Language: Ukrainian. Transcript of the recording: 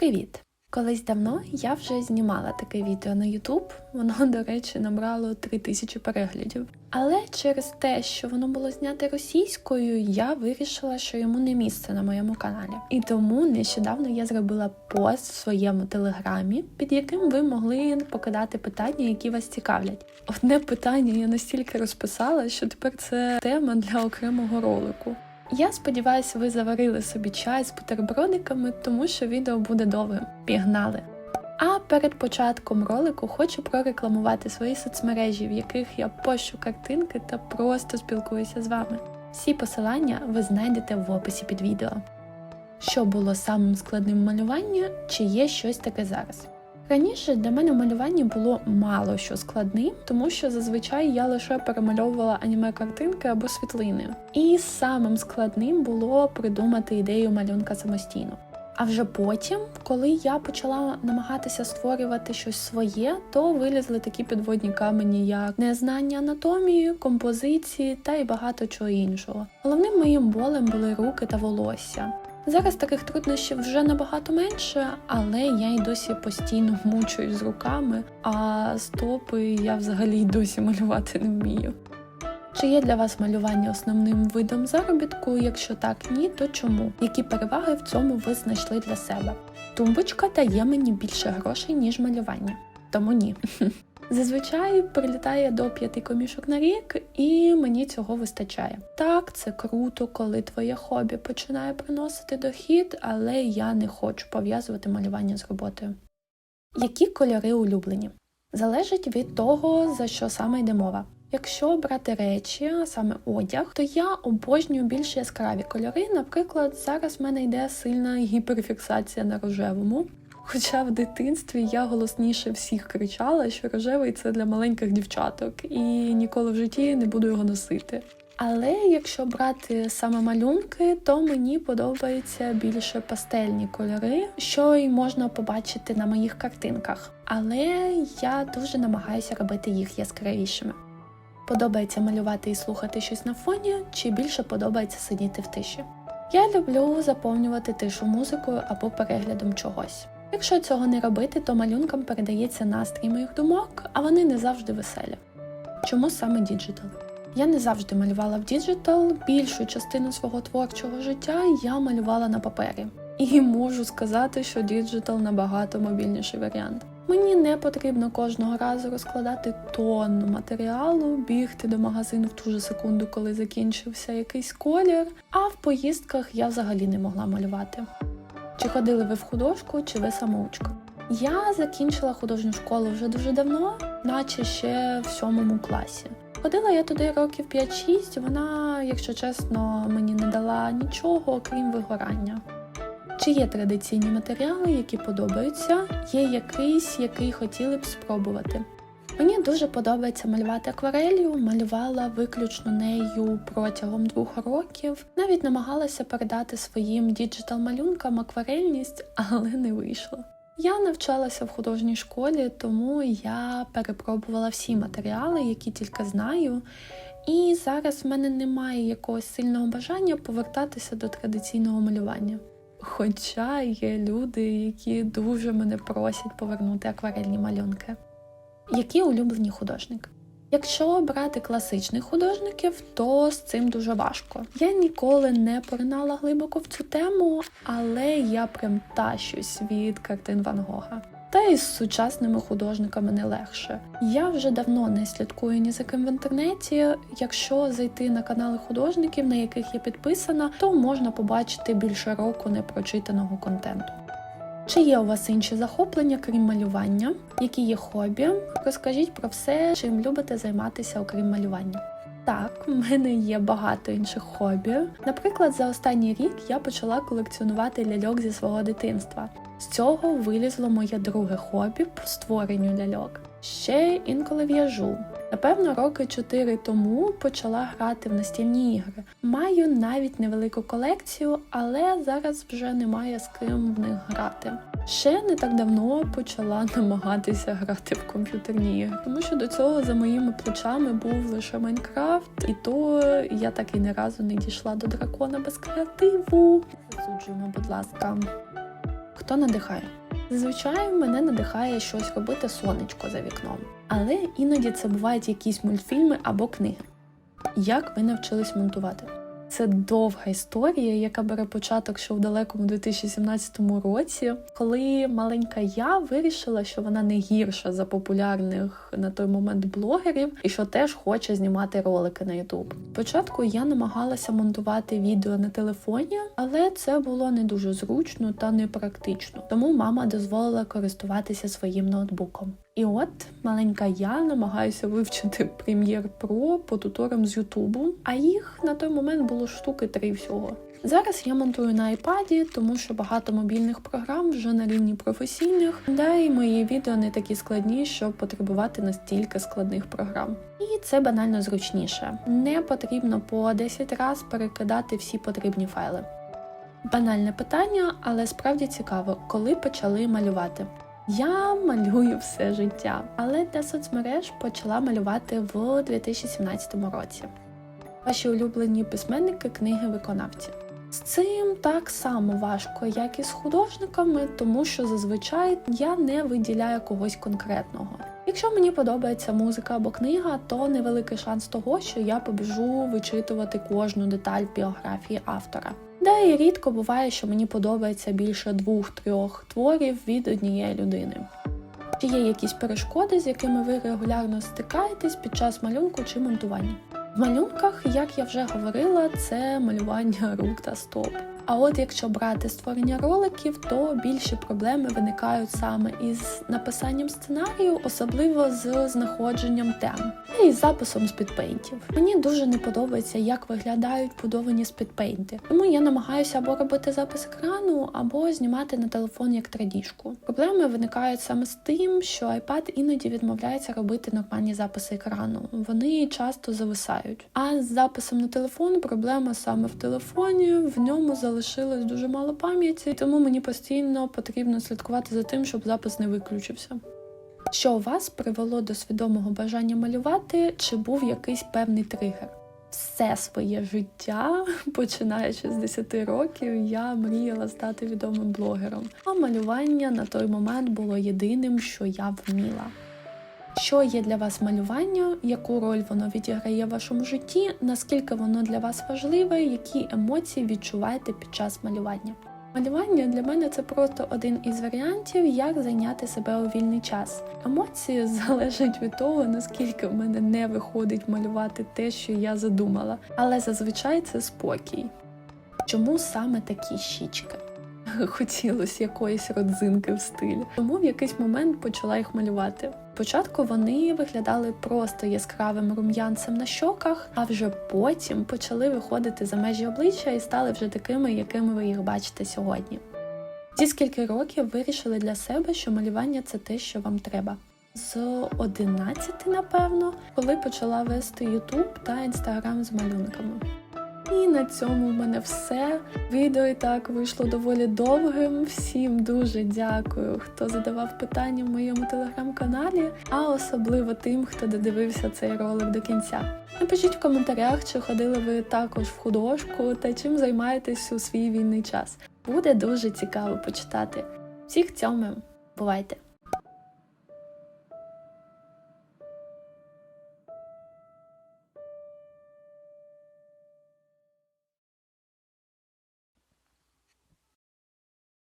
Привіт! Колись давно я вже знімала таке відео на YouTube. Воно, до речі, набрало 3000 переглядів. Але через те, що воно було знято російською, я вирішила, що йому не місце на моєму каналі. І тому нещодавно я зробила пост в своєму телеграмі, під яким ви могли покидати питання, які вас цікавлять. Одне питання я настільки розписала, що тепер це тема для окремого ролику. Я сподіваюся, ви заварили собі чай з бутербродиками, тому що відео буде довгим. Пігнали! А перед початком ролику хочу прорекламувати свої соцмережі, в яких я пощу картинки та просто спілкуюся з вами. Всі посилання ви знайдете в описі під відео. Що було самим складним в малюванні, чи є щось таке зараз? Раніше для мене в малюванні було мало що складним, тому що зазвичай я лише перемальовувала аніме-картинки або світлини. І самим складним було придумати ідею малюнка самостійно. А вже потім, коли я почала намагатися створювати щось своє, то вилізли такі підводні камені, як незнання анатомії, композиції та й багато чого іншого. Головним моїм болем були руки та волосся. Зараз таких труднощів вже набагато менше, але я й досі постійно мучуюсь з руками, а стопи я взагалі й досі малювати не вмію. Чи є для вас малювання основним видом заробітку? Якщо так, ні, то чому? Які переваги в цьому ви знайшли для себе? Тумбочка дає мені більше грошей, ніж малювання, тому ні. Зазвичай прилітає до п'яти комішок на рік, і мені цього вистачає. Так, це круто, коли твоє хобі починає приносити дохід, але я не хочу пов'язувати малювання з роботою. Які кольори улюблені? Залежить від того, за що саме йде мова. Якщо брати речі, саме одяг, то я обожнюю більш яскраві кольори. Наприклад, зараз в мене йде сильна гіперфіксація на рожевому. Хоча в дитинстві я голосніше всіх кричала, що рожевий це для маленьких дівчаток, і ніколи в житті не буду його носити. Але якщо брати саме малюнки, то мені подобаються більше пастельні кольори, що й можна побачити на моїх картинках. Але я дуже намагаюся робити їх яскравішими. Подобається малювати і слухати щось на фоні, чи більше подобається сидіти в тиші. Я люблю заповнювати тишу музикою або переглядом чогось. Якщо цього не робити, то малюнкам передається настрій моїх думок, а вони не завжди веселі. Чому саме діджитал? Я не завжди малювала в діджитал, більшу частину свого творчого життя я малювала на папері. І можу сказати, що діджитал набагато мобільніший варіант. Мені не потрібно кожного разу розкладати тонну матеріалу, бігти до магазину в ту же секунду, коли закінчився якийсь колір. А в поїздках я взагалі не могла малювати. Чи ходили ви в художку, чи ви самоучка? Я закінчила художню школу вже дуже давно, наче ще в сьомому класі. Ходила я туди років 5-6, вона, якщо чесно, мені не дала нічого, окрім вигорання. Чи є традиційні матеріали, які подобаються, є якийсь, який хотіли б спробувати. Мені дуже подобається малювати акварелью, малювала виключно нею протягом двох років. Навіть намагалася передати своїм діджитал-малюнкам акварельність, але не вийшло. Я навчалася в художній школі, тому я перепробувала всі матеріали, які тільки знаю. І зараз в мене немає якогось сильного бажання повертатися до традиційного малювання. Хоча є люди, які дуже мене просять повернути акварельні малюнки. Які улюблені художники? Якщо брати класичних художників, то з цим дуже важко. Я ніколи не поринала глибоко в цю тему, але я прям тащусь від картин Ван Гога. Та й з сучасними художниками не легше. Я вже давно не слідкую ні за ким в інтернеті. Якщо зайти на канали художників, на яких я підписана, то можна побачити більше року непрочитаного контенту. Чи є у вас інші захоплення, крім малювання? Які є хобі? Розкажіть про все, чим любите займатися, окрім малювання. Так, в мене є багато інших хобі. Наприклад, за останній рік я почала колекціонувати ляльок зі свого дитинства. З цього вилізло моє друге хобі по створенню ляльок. Ще інколи в'яжу. Напевно, роки чотири тому почала грати в настільні ігри. Маю навіть невелику колекцію, але зараз вже немає з ким в них грати. Ще не так давно почала намагатися грати в комп'ютерні ігри, тому що до цього за моїми плечами був лише Майнкрафт, і то я так і ні разу не дійшла до дракона без креативу. Засуджуємо, будь ласка. Хто надихає? Зазвичай мене надихає щось робити сонечко за вікном. Але іноді це бувають якісь мультфільми або книги. Як ви навчились монтувати? Це довга історія, яка бере початок ще в далекому 2017 році, коли маленька я вирішила, що вона не гірша за популярних на той момент блогерів, і що теж хоче знімати ролики на YouTube. Спочатку я намагалася монтувати відео на телефоні, але це було не дуже зручно та непрактично. Тому мама дозволила користуватися своїм ноутбуком. І от маленька я намагаюся вивчити Pro по туторам з Ютубу, а їх на той момент було штуки три всього. Зараз я монтую на iPad, тому що багато мобільних програм вже на рівні професійних, да і мої відео не такі складні, щоб потребувати настільки складних програм. І це банально зручніше. Не потрібно по 10 разів перекидати всі потрібні файли. Банальне питання, але справді цікаво, коли почали малювати. Я малюю все життя, але для соцмереж почала малювати в 2017 році. Ваші улюблені письменники, книги, виконавці. З цим так само важко, як і з художниками, тому що зазвичай я не виділяю когось конкретного. Якщо мені подобається музика або книга, то невеликий шанс того, що я побіжу вичитувати кожну деталь біографії автора. І рідко буває, що мені подобається більше двох-трьох творів від однієї людини. Чи є якісь перешкоди, з якими ви регулярно стикаєтесь під час малюнку чи монтування? В малюнках, як я вже говорила, це малювання рук та стоп. А от якщо брати створення роликів, то більші проблеми виникають саме із написанням сценарію, особливо з знаходженням тем і з записом спідпейнтів. Мені дуже не подобається, як виглядають будовані спідпейнти, тому я намагаюся або робити запис екрану, або знімати на телефон як традіжку. Проблеми виникають саме з тим, що iPad іноді відмовляється робити нормальні записи екрану. Вони часто зависають. А з записом на телефон проблема саме в телефоні, в ньому залишилось дуже мало пам'яті, тому мені постійно потрібно слідкувати за тим, щоб запис не виключився. Що вас привело до свідомого бажання малювати, чи був якийсь певний тригер? Все своє життя, починаючи з 10 років, я мріяла стати відомим блогером. А малювання на той момент було єдиним, що я вміла. Що є для вас малювання, яку роль воно відіграє в вашому житті, наскільки воно для вас важливе, які емоції відчуваєте під час малювання? Малювання для мене це просто один із варіантів, як зайняти себе у вільний час. Емоції залежать від того, наскільки в мене не виходить малювати те, що я задумала, але зазвичай це спокій. Чому саме такі щічки? Хотілося якоїсь родзинки в стилі, тому в якийсь момент почала їх малювати. Спочатку вони виглядали просто яскравим рум'янцем на щоках, а вже потім почали виходити за межі обличчя і стали вже такими, якими ви їх бачите сьогодні. Зі скільки років вирішили для себе, що малювання це те, що вам треба. З 11, напевно, коли почала вести YouTube та Instagram з малюнками. І на цьому в мене все. Відео і так вийшло доволі довгим. Всім дуже дякую, хто задавав питання в моєму телеграм-каналі, а особливо тим, хто додивився цей ролик до кінця. Напишіть в коментарях, чи ходили ви також в художку та чим займаєтесь у свій вільний час. Буде дуже цікаво почитати. Всіх цьому бувайте!